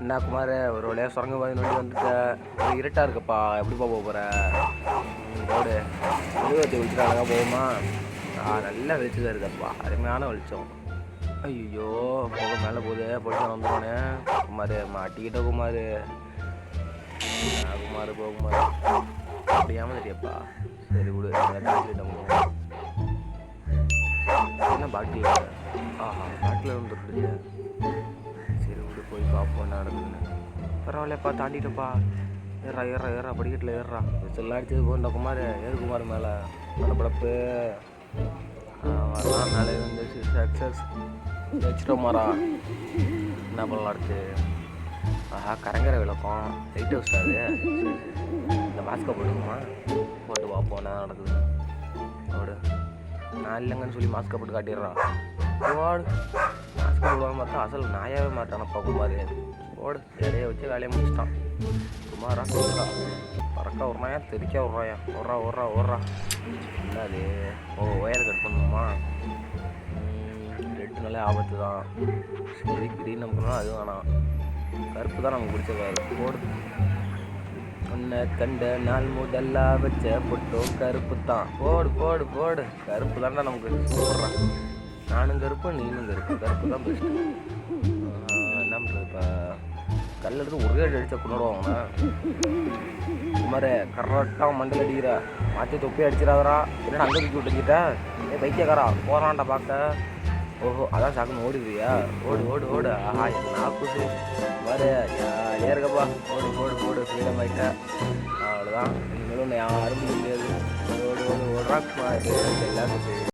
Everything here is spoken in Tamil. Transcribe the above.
என்ன குமார் ஒரு வழியாக சுரங்க பாதி நோண்டி வந்துட்ட. ஒரு இருட்டாக இருக்குப்பா. எப்படிப்பா போக போகிற ரோடு இருபத்தி வெளிச்சம் அழகாக போகுமா நல்லா வெளிச்சதாக இருக்கப்பா. அருமையான வெளிச்சம். ஐயோ போக மேலே போகுது. போயிட்டு வந்துடுவானே குமார் மாட்டிக்கிட்ட குமார். குமார் போகுமார் அப்படியாமல் தெரியாப்பா சரி விடு டாக்டர்கிட்ட என்ன பாட்டில் ஆஹா பாட்டில் வந்துருக்குது போய் பார்ப்போம் என்ன நடக்குதுன்னு. பரவாயில்லப்பா தாண்டிட்டப்பா ஏறா ஏறா ஏறா படிக்கட்டில் ஏறா விசில்லாம் அடிச்சது போண்டா குமார் ஏறு குமார் மேலே. படப்படப்பு வரலாம் மேலே இருந்து சக்ஸஸ் வச்சுட்டோமாரா என்ன பண்ணலாம் அடுத்து? ஆஹா கரங்கரை விளக்கம். லைட் ஹவுஸ் அது. இந்த மாஸ்கை போட்டுக்குமா? போட்டு பார்ப்போம் என்ன நடக்குது ஓடு. நான் இல்லைங்கன்னு சொல்லி மாஸ்க்கை போட்டு காட்டிடுறான். போடுவான்னு பார்த்தா அசல் நாயாவே மாட்டானப்பா மாதிரியாது ஓடு இடைய வச்சு வேலையை முடிச்சிட்டான். சுமாரா குமாரா பறக்க விட்றாயா? தெரிக்க விட்றாயா? ஓடுறா ஓடுறா ஓடுறா. என்னது? ஓ ஒயர் கட் பண்ணணுமா ரெட்டு நல்லா ஆபத்து தான் சரி கிரீன் நமக்குனா அது வேணாம். கருப்பு தான் நமக்கு பிடிச்ச கலர் ஓடு உன்னை கண்ட நாள் முதல்ல வச்ச பொட்டும் கருப்பு தான். போடு போடு போடு. கருப்பு தான்டா நமக்கு. போடுறான் நானும் கருப்பு நீனும் கருப்பு. கருப்பு தான் பெஸ்ட்டு என்ன பண்ணுறது இப்போ? கல்ல எடுத்து ஒரே அடி அடித்த கொண்டாடுவாங்கண்ணா குமாரே கரெக்டாக மண்டல் அடிக்கிற. மாற்றி தொப்பி அடிச்சிடாதரா என்ன அங்கே தூக்கி விட்டுக்கிட்ட? ஏ பைத்தியக்காரா போகிறான்டா பார்க்க. ஓஹோ அதான் சாக்குன்னு ஓடுவியா ஓடு ஓடு ஓடு. ஆஹா நாக்குது பாரு ஜாலியாக இருக்கப்பா ஓடு ஓடு ஓடு. ஃப்ரீடம் ஆகிட்ட அவ்வளோதான் இனிமேல் ஒன்று யாரும் முடியாது. ஓடு ஓடு ஓடுறா. எல்லாத்துக்கும்